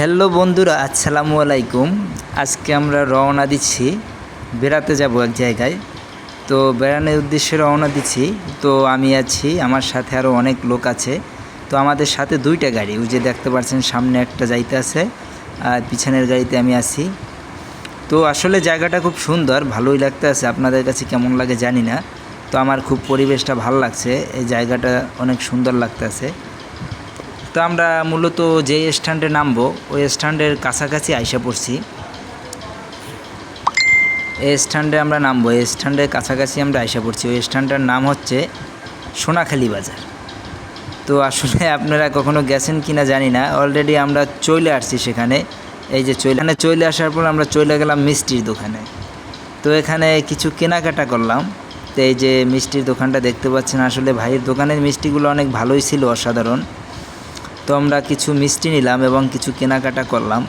Hello বন্ধুরা, আসসালামু আলাইকুম। আজকে আমরা রওনা দিচ্ছি, বেড়াতে যাব এক জায়গায়। তো বেড়ানোর উদ্দেশ্যে রওনা দিচ্ছি। তো আমি আছি, আমার সাথে আরও অনেক লোক আছে। তো আমাদের সাথে দুইটা গাড়ি, ওই যে দেখতে পাচ্ছেন সামনে একটা যাইতে আছে, আর পিছনের গাড়িতে আমি আছি। তো আসলে জায়গাটা খুব সুন্দর, ভালোই লাগতে আছে, আপনাদের কাছে কেমন লাগে জানি না। তো আমার খুব পরিবেশটা ভালো লাগছে, এই জায়গাটা অনেক সুন্দর লাগতে আছে। তো আমরা মূলত যে স্ট্যান্ডে নামবো, ওই স্ট্যান্ডের কাছাকাছি আইসা পড়ছি। এই স্ট্যান্ডে আমরা নামবো, এই স্ট্যান্ডের কাছাকাছি আমরা আইসা পড়ছি। ওই স্ট্যান্ডটার নাম হচ্ছে সোনাখালি বাজার। তো আসলে আপনারা কখনো গেছেন কিনা জানি না, অলরেডি আমরা চলে আসছি সেখানে। এই যে চলে চলে আসার পর আমরা চলে গেলাম মিষ্টির দোকানে। তো এখানে কিছু কেনাকাটা করলাম। তো এই যে মিষ্টির দোকানটা দেখতে পাচ্ছেন, আসলে ভাইয়ের দোকানের মিষ্টিগুলো অনেক ভালোই ছিল, অসাধারণ। তো আমরা কিছু মিষ্টি নিলাম এবং কিছু কেনাকাটা করলাম।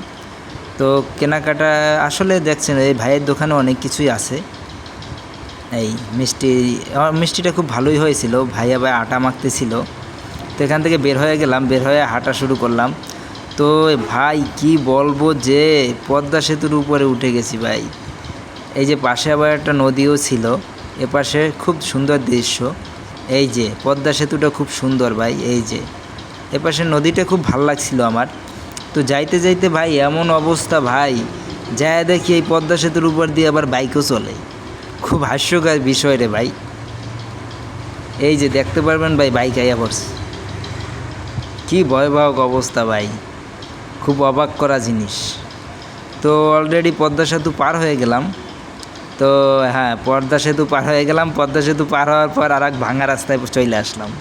তো কেনাকাটা আসলে দেখছেন, এই ভাইয়ের দোকানে অনেক কিছুই আছে। এই মিষ্টি মিষ্টিটা খুব ভালোই হয়েছিল, ভাই আবার আটা মাখতেছিল। তো এখান থেকে বের হয়ে গেলাম, বের হয়ে হাঁটা শুরু করলাম। তো ভাই, কি বলব যে, পদ্মা সেতুর উপরে উঠে গেছি ভাই। এই যে পাশে আবার একটা নদীও ছিল, এপাশে খুব সুন্দর দৃশ্য। এই যে, পদ্মা সেতুটা খুব সুন্দর ভাই, এই যে। এপাশে নদীটা খুব ভালো লাগছিল আমার। তো যাইতে যাইতে ভাই এমন অবস্থা ভাই, যায় দেখি এই পদ্মা সেতুর উপর দিয়ে আবার বাইকও চলে। খুব হাস্যকর বিষয় রে ভাই। এই যে দেখতে পারবেন ভাই বাইক আইয়া পড়ছে। কি ভয়াবহক অবস্থা ভাই। খুব অবাক করা জিনিস। তো অলরেডি পদ্মা সেতু পার হয়ে গেলাম। তো হ্যাঁ পদ্মা সেতু পার হয়ে গেলাম। পদ্মা সেতু পার হওয়ার পর আর এক ভাঙা রাস্তায় চলে আসলাম।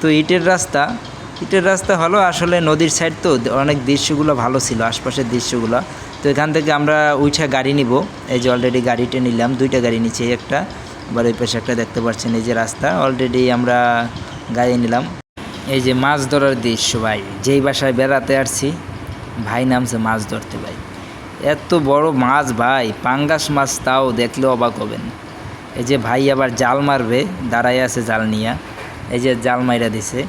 তো ইটের রাস্তা ইটের রাস্তা হলো আসলে নদীর সাইড তো, অনেক দৃশ্যগুলো ভালো ছিল, আশপাশের দৃশ্যগুলো। তো এখান থেকে আমরা উঠে গাড়ি নিব। এই যে অলরেডি গাড়িটা নিলাম, দুইটা গাড়ি এই একটা। আবার ওই পাশে একটা দেখতে পাচ্ছেন, এই যে রাস্তা। অলরেডি আমরা গাড়ি নিলাম। এই যে মাছ ধরার দৃশ্য ভাই, যেই বাসায় বেড়াতে আসছি, ভাই নামছে মাছ ধরতে ভাই। এত বড় মাছ ভাই, পাঙ্গাস মাছ তাও দেখলে অবাক হবেন। এই যে ভাই আবার জাল মারবে দাঁড়াই আছে জাল নিয়া। এই যে জাল মাইরা দিছে।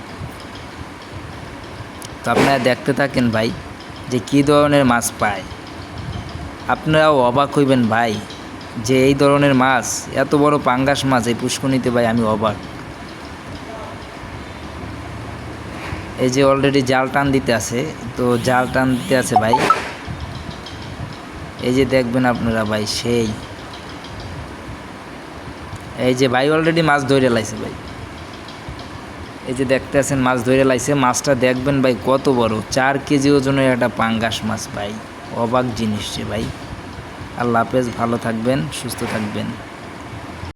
তো আপনারা দেখতে থাকেন ভাই যে কী ধরনের মাছ পায়। আপনারাও অবাক হইবেন ভাই যে এই ধরনের মাছ, এত বড় পাঙ্গাস মাছ এই পুষ্কনিতে ভাই আমি অবাক। এই যে অলরেডি জাল টান দিতে আছে, তো জাল টান দিতে আছে ভাই। এই যে দেখবেন আপনারা ভাই সেই। এই যে ভাই অলরেডি মাছ ধরে লাইছে ভাই। এই যে দেখতে আছেন, মাছ ধরে লাইছে। মাছটা দেখবেন ভাই, কত বড়। চার কেজি ওজনের একটা পাঙ্গাস মাছ, ভাই। অবাক জিনিস যে, ভাই। আল্লাহ হাফেজ, ভালো থাকবেন, সুস্থ থাকবেন।